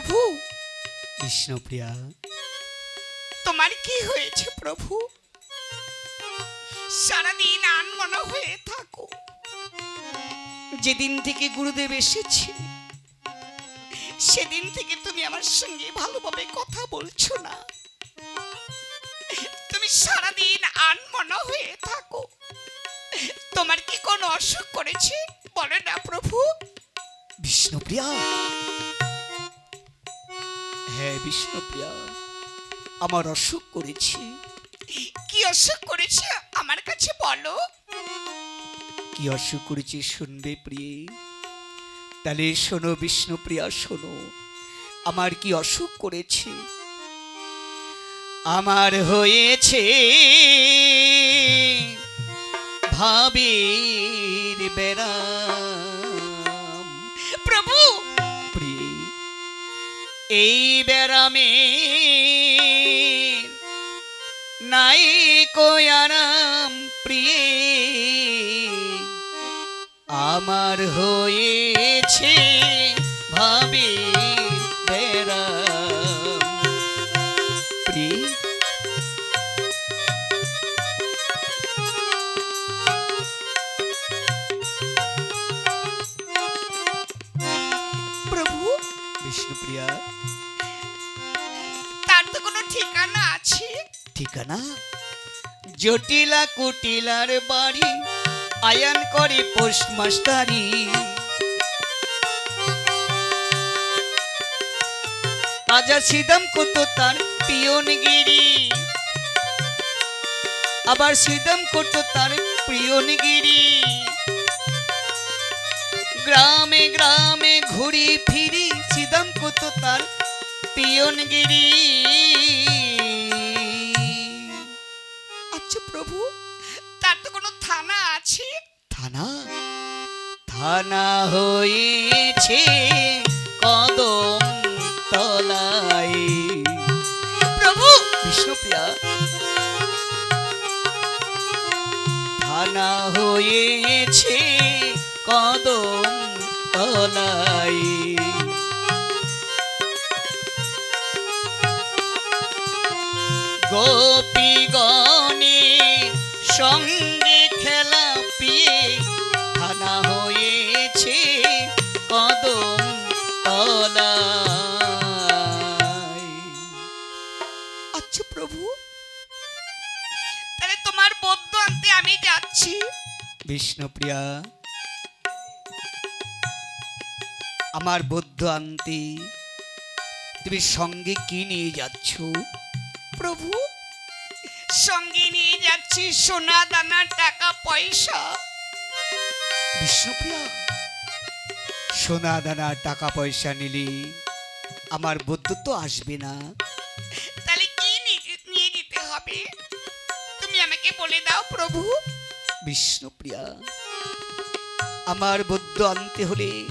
প্রভু। বিষ্ণুপ্রিয়া তোমার কি হয়েছে প্রভু? সারাদিন আনমনা হয়ে থাকো। যেদিন থেকে গুরুদেব এসেছে সেদিন থেকে তুমি আমার সঙ্গে ভালোভাবে কথা বলছো না। তুমি সারাদিন আনমনা হয়ে থাকো। তোমার কি কোনো অসুখ করেছে? বলে না প্রভু। বিষ্ণুপ্রিয়া হ্যাঁ বিষ্ণুপ্রিয়া আমার অসুখ করেছে। কি অসুখ করেছে? আমার কাছে বলো। কি অসুখ করেছে শুনবে প্রিয়ে? তাহলে শোনো বিষ্ণুপ্রিয়া শোনো। আমার কি অসুখ করেছে? আমার হয়েছে ভাবের বেড়াম এই ব্যারামে নাই কয়ারাম প্রিয়ে। আমার হয়েছে ঠিকানা জটিলা কুটিলার বাড়ি, আয়ান করে পোস্ট মাস্টারি রাজা সিদাম কত তার পিয়নগিরি। আবার সিদাম কত তার প্রিয়নগিরি গ্রামে গ্রামে ঘুরি ফিরি, সিদাম কত তার পিয়নগিরি। প্রভু? তার তো কোনো থানা আছে? থানা? থানা হয়েছে কদম তলাই। প্রভু! বিষ্ণুপ্রিয়া থানা হয়েছে কদম তলায় গোপীগণে সঙ্গে খেলা পিয়ে হয়েছে কদম আচ্ছা প্রভু তাহলে তোমার বদ্ধ আনতে আমি যাচ্ছি। বিষ্ণুপ্রিয়া আমার বৌদ্ধ আনতে তুমি সঙ্গে কি নিয়ে যাচ্ছ? প্রভু সঙ্গে নিয়ে যাচ্ছি সোনা দানা টাকা পয়সা। বিষ্ণুপ্রিয়া সোনা দানা টাকা পয়সা নিলে আমার আসবে না। তাহলে কি নিয়ে- যেতে হবে? তুমি আমাকে বলে দাও প্রভু। বিষ্ণুপ্রিয়া আমার বৌদ্ধ আনতে হলে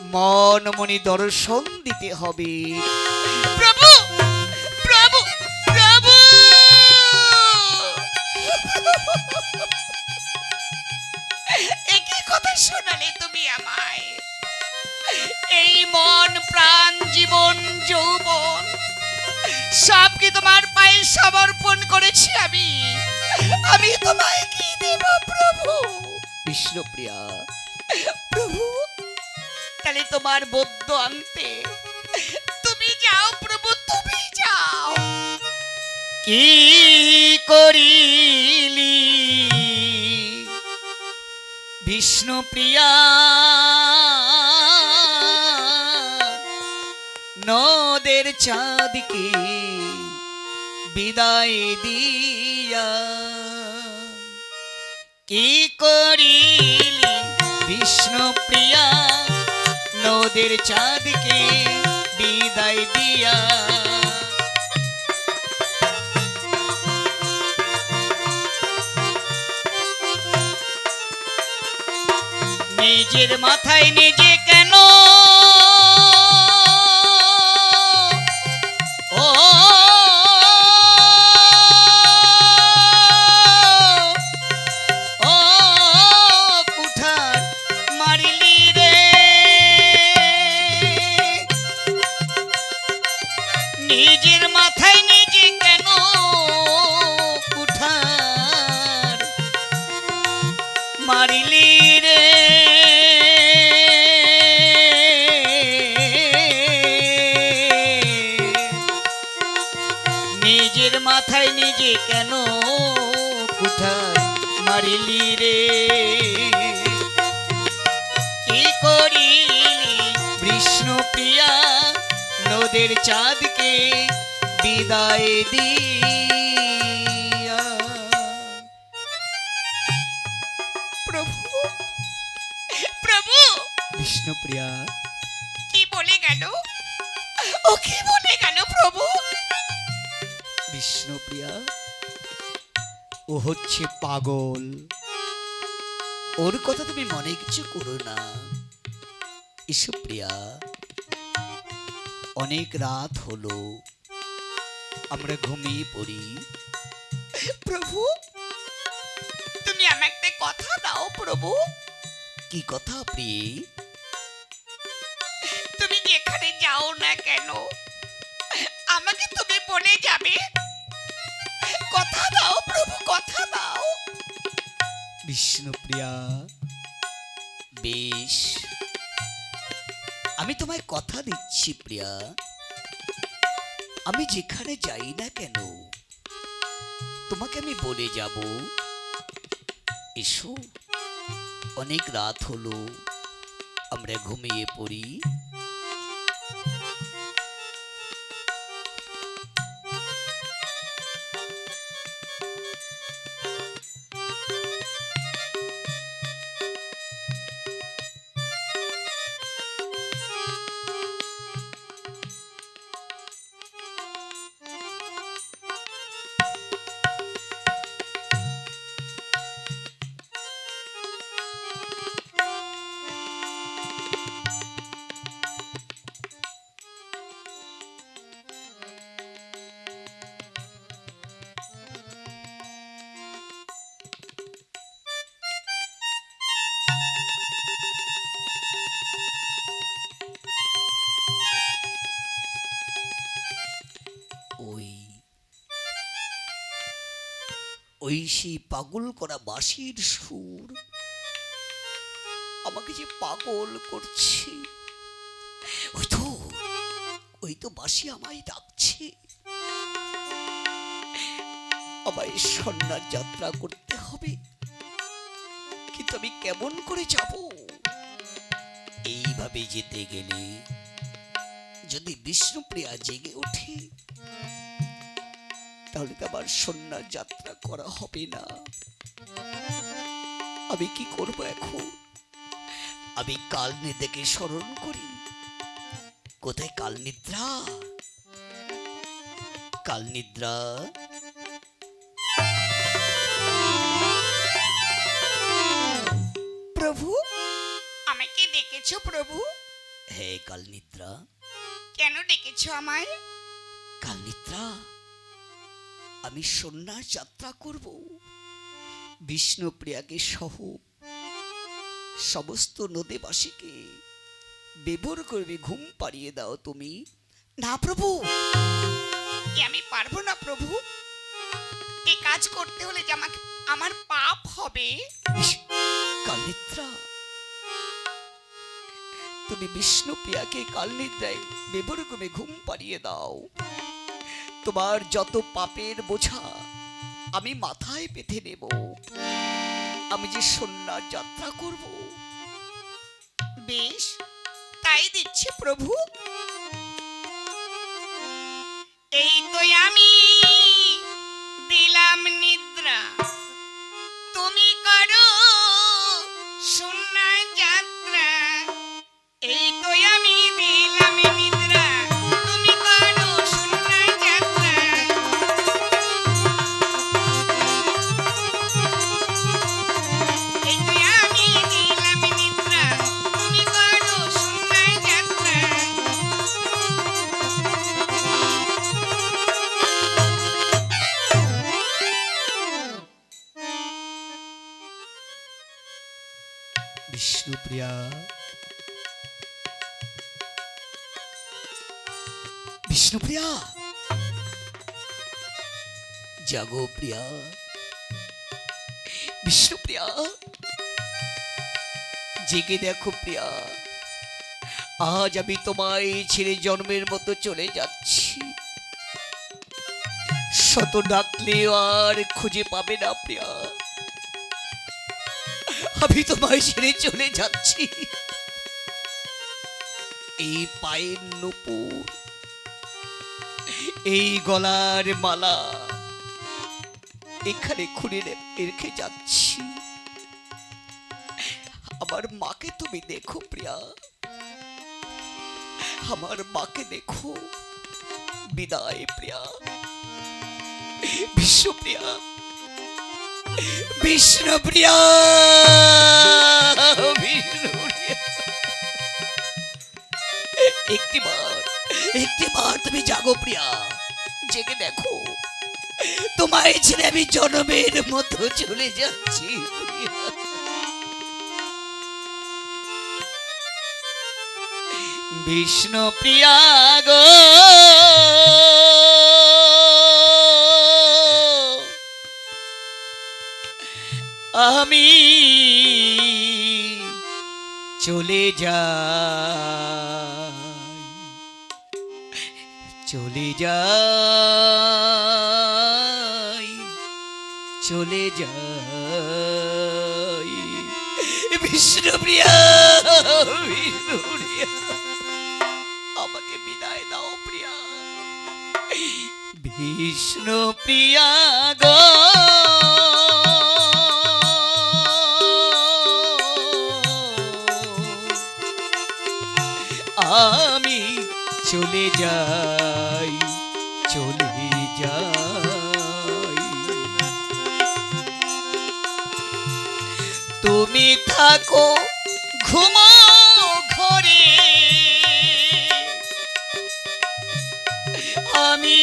মন মনি দর্শন দিতে হবে। জীবন যৌবন সব কি তোমার পায়ে সমর্পণ করেছি আমি? আমি তোমায় কি দেব প্রভু? বিষ্ণুপ্রিয়া। প্রভু তাহলে তোমার বদ্ধ আনতে তুমি যাও প্রভু তুমি যাও। কি করিলি? বিষ্ণুপ্রিয়া চাঁদকে বিদায় দিয়া। কি করিলি বিষ্ণুপ্রিয়া নদের চাঁদকে বিদায় দিয়া। নিজের মাথায় নিজে কেন মারিলি রে। কি করিলি বিষ্ণু নদের চাঁদকে বিদায় দিয়া। প্রভু বিষ্ণুপ্রিয়া কি বলে গেল? ও কি বলে গেল প্রভু? ও হচ্ছে পাগল। ওর কথা তুমি মনে কিছু করো না। ইসু প্রিয়া। অনেক রাত হলো। আমরা ঘুমিয়ে পড়ি। প্রভু তুমি আমাকে কথা দাও প্রভু। কি কথা প্রিয়ে? তুমি যেখানে যাও না কেন আমাকে তুমি বলে যাবে। কথা দাও প্রভু কথা দাও। বিষ্ণুপ্রিয়া বেশ। আমি তোমায় কথা দিচ্ছি প্রিয়া। আমি যেখানে যাই না কেন তোমাকে আমি বলে যাব। এসো অনেক রাত হলো আমরা ঘুমিয়ে পড়ি। ওই সেই পাগল করা বাঁশির সুর। আমাকে যে পাগল করছে। ওই তো ওই তো বাঁশি আমায় ডাকছে। আমায় সন্ন্যার যাত্রা করতে হবে। কিন্তু আমি কেমন করে যাব? এইভাবে যেতে গেলে যদি বিষ্ণুপ্রিয়া জেগে ওঠে তাহলে তো আবার সন্ন্যাস যাত্রা করা হবে না। আমি কি করব এখন? আমি কাল নিদ্রাকে স্মরণ করি। কোথায় কাল নিদ্রা কাল নিদ্রা প্রভু আমাকে ডেকেছো প্রভু? হে কাল নিদ্রা কেন ডেকেছো আমায়? কাল নিদ্রা আমি সন্ন্যাস যাত্রা করব। বিষ্ণুপ্রিয়াকে সহ সমস্ত নদীবাসীকে বেবর করবে ঘুম পাড়িয়ে দাও তুমি। না প্রভু! আমি পারব না প্রভু। এই কাজ করতে হলে যে আমাকে, আমার পাপ হবে। কালনিদ্রা। তুমি বিষ্ণুপ্রিয়াকে কালনিদ্রায় বেবর করে ঘুম পাড়িয়ে দাও। তোমার যত পাপের বোঝা আমি মাথায় পেতে নেব। আমি যে সন্ন্যাস যাত্রা করব। বেশ, তাই দিচ্ছি প্রভু। এই তো আমি দিলাম নিদ্রা। তুমি করো শূন্য যাত্রা। এই তো আমি দিলাম নিদ্রা জাগো প্রিয়া। বিষ্ণুপ্রিয়া জেগে দেখো প্রিয়া। আজ আমি তোমায় ছেড়ে জন্মের মতো চলে যাচ্ছি। শত ডাকলেও আর খুঁজে পাবে না প্রিয়া। আমি তোমায় ছেড়ে চলে যাচ্ছি। এই পায়ের নুপুর, এই গলার মালা এখানে খুঁড়ে রেখে যাচ্ছি। আমার মাকে তুমি দেখো, প্রিয়া। আমার মাকে দেখো। বিদায়, প্রিয়া। বিশ্বপ্রিয়া বিষ্ণুপ্রিয়া বিষ্ণুপ্রিয়া একটিবার একটিবার তুমি জাগো, প্রিয়া। জেগে দেখো। তোমায় ছেড়ে আমি জনমের মতো চলে যাচ্ছি। বিষ্ণু প্রিয়া গো আমি চলে যাই চলে যাই চলে যাই। বিষ্ণুপ্রিয়া বিষ্ণুপ্রিয়া আমাকে বিদায় দাও প্রিয়া। বিষ্ণু প্রিয়া গো। আমি চলে যাই। থাকো, ঘুমাও ঘরে। আমি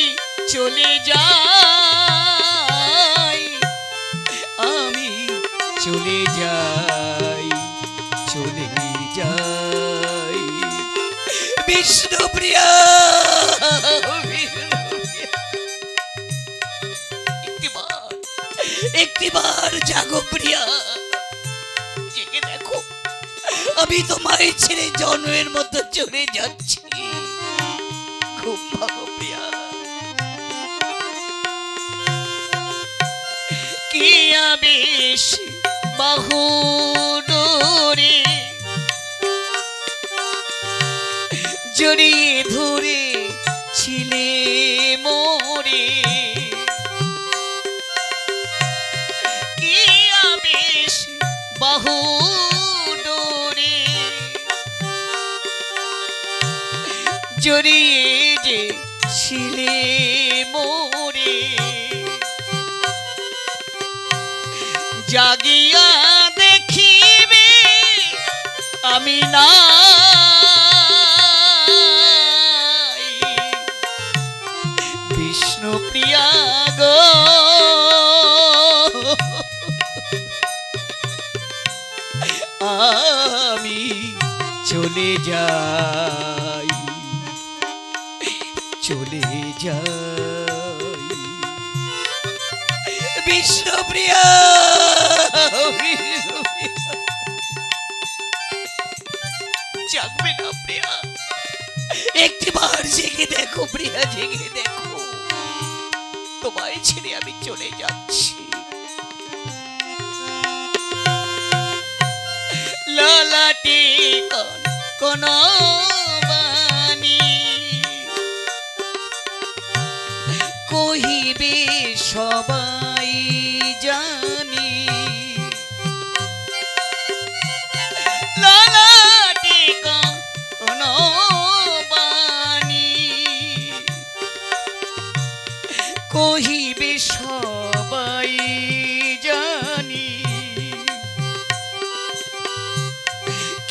চলে যাই, আমি চলে যাই চলে যাই। বিষ্ণুপ্রিয়া। একটিবার জাগো প্রিয়া। আমি তোমায় ছেড়ে জন্মের মতো চলে যাচ্ছি। খুব ভালো, প্রিয়া। কি আবেশ বাহুডোরে জড়িয়ে ধরে ছিলে মোরে? কি আবেশ বাহুডোরে জড়িয়ে যে ছিলে মোরে জাগিয়া দেখিবে আমি না দেখো গিয়ে দেখো। তোমায় ছেড়ে আমি চলে যাচ্ছি। লালাটি কোন কহিবে সবাই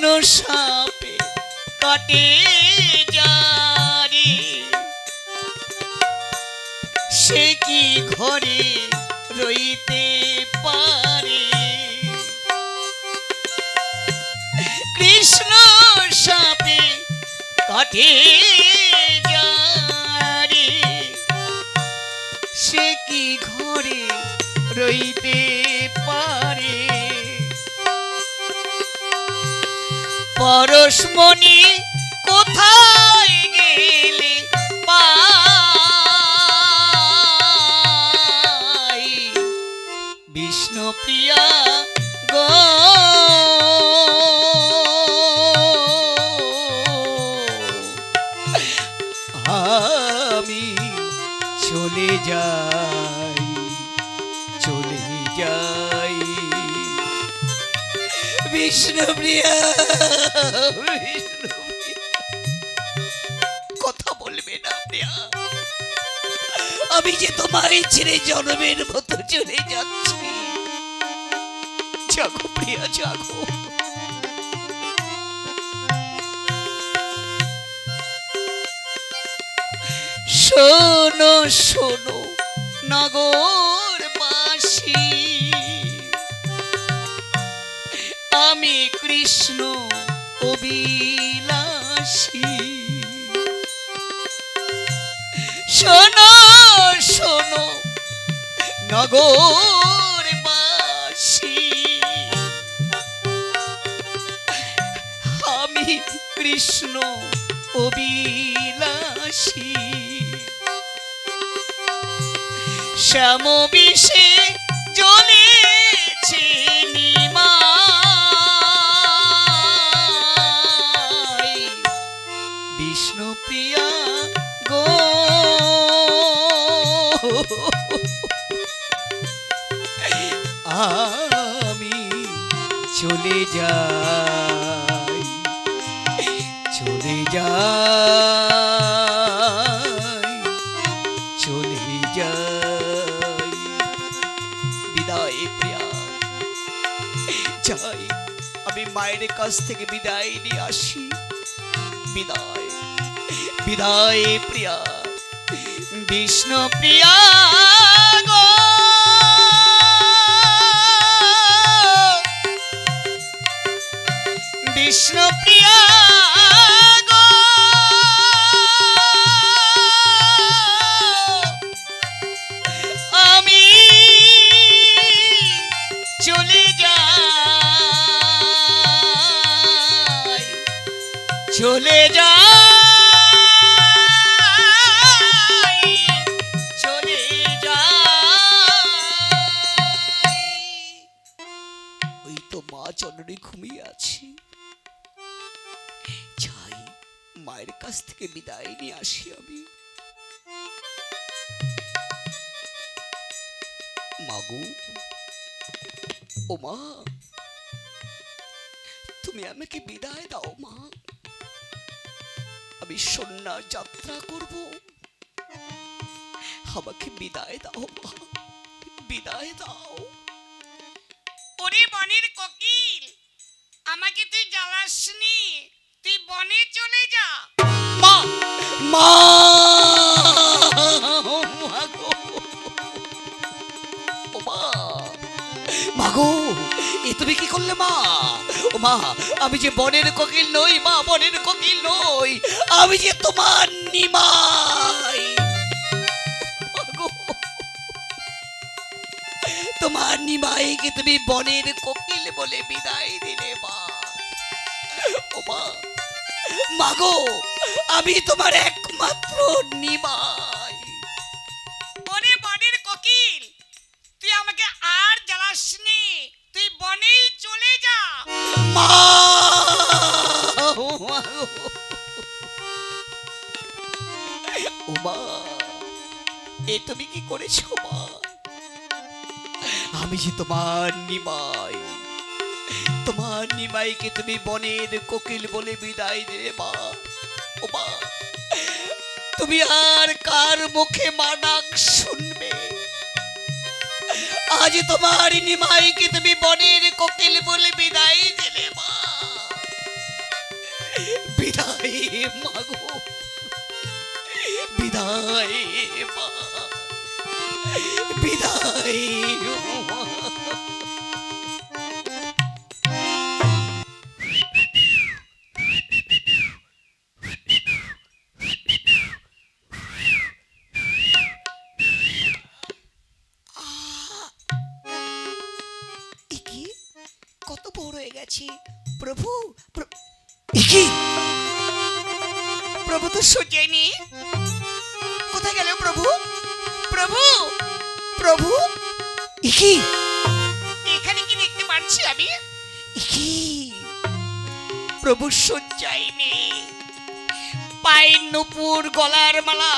কৃষ্ণ সাপে কটে যারে সে কি ঘরে রইতে পারে? কৃষ্ণ সাপে কাটে যারে সে কি ঘরে রইতে পরশমণি কোথায় গেলে? পাই কথা বলবে না প্রিয়া। আমি যে তোমায় ছেড়ে জন্মের মতো চলে যাচ্ছি। জাগো প্রিয়া, জাগো। শোনো শোনো নগর কৃষ্ণ অবিলাসী। শোনো শোনো নগর বাসী আমি কৃষ্ণ অবিলাসী। শ্যাম বিষে জ্বলেছে আমি চলে যাই চলে যাই চলে যাই। বিদায় প্রিয়া, যাই। আমি মায়ের কাছ থেকে বিদায় নিয়ে আসি। বিদায় বিদায় প্রিয়া, বিষ্ণু প্রিয়া চলে যা ওই তো মা চন্দ্রী ঘুমিয়ে আছি। মায়ের কাছ থেকে বিদায় নিয়ে আসি আমি। ও মা, তুমি আমাকে বিদায় দাও সন্ন্যাস যাত্রা করব। আমাকে বিদায় দাও মা বিদায় দাও। ওরে বনের কোকিল আমাকে তুই জ্বালাসনি তুই বনে চলে যা। মা মা! এ তুমি কি করলে, মা? ও মা, আমি যে বনের কোকিল নই, মা, বনের কোকিল নই, আমি যে তোমার নিমাই। তোমার নিমাইকে তুমি বনের কোকিল বলে বিদায় দিলে, মা। ও মা মাগো আমি তোমার একমাত্র নিমাই বনেই চলে যা। এ তুমি কি করেছ, মা? আমি যে তোমার নিমাই, তোমার নিমাইকে তুমি বনের কোকিল বলে বিদায় দিলে মা। ও মা তুমি আর কার মুখে মা ডাক শুনবে আজ তোমার নিমাইকে তুমি বনের কোকিল বলে বিদায় দিলে মা। বিদায় মাগো বিদায় মা। বিদায় আমি প্রভু সজ্জাইনি পায়ের নুপুর গলার মালা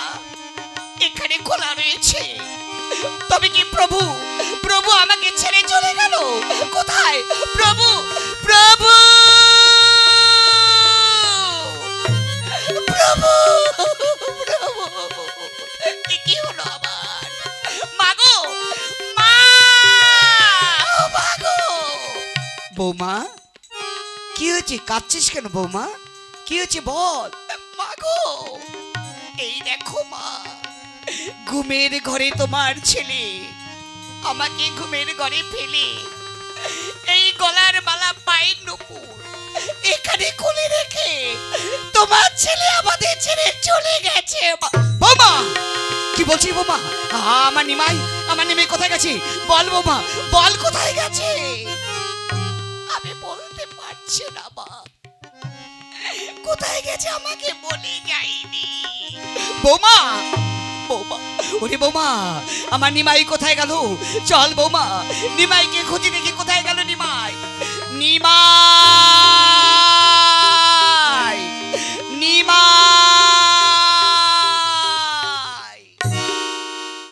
এখানে খোলা রয়েছে। তবে কি প্রভু প্রভু আমাকে ছেড়ে চলে গেল? কোথায়? প্রভু প্রভু! প্রভু! প্রভু! বৌমা? কি হয়েছে? কাঁদছিস কেন বৌমা? কি হয়েছে বল? মাগো এই দেখো মা ঘুমের ঘরে তোমার ছেলে আমাকে ঘুমের ঘরে ফেলে এই গলার মালা পায়ের নুপুর এখানে খুলে রেখে তোমার ছেলে আমাদের ছেড়ে চলে গেছে। মা- বৌমা! কি বলছি বৌমা? আমার নিমাই আমার নিমাই কোথায় গেছে? বল বৌমা বল কোথায় গেছে? পারছে না বাপ কোথায় গেছে আমাকে বলে যায়নি? বোমা, বৌমা, ওরে বৌমা, আমার নিমাই কোথায় গেল? চল বৌমা, নিমাইকে খুঁজে দেখি কোথায় গেল নিমাই। নিমাই!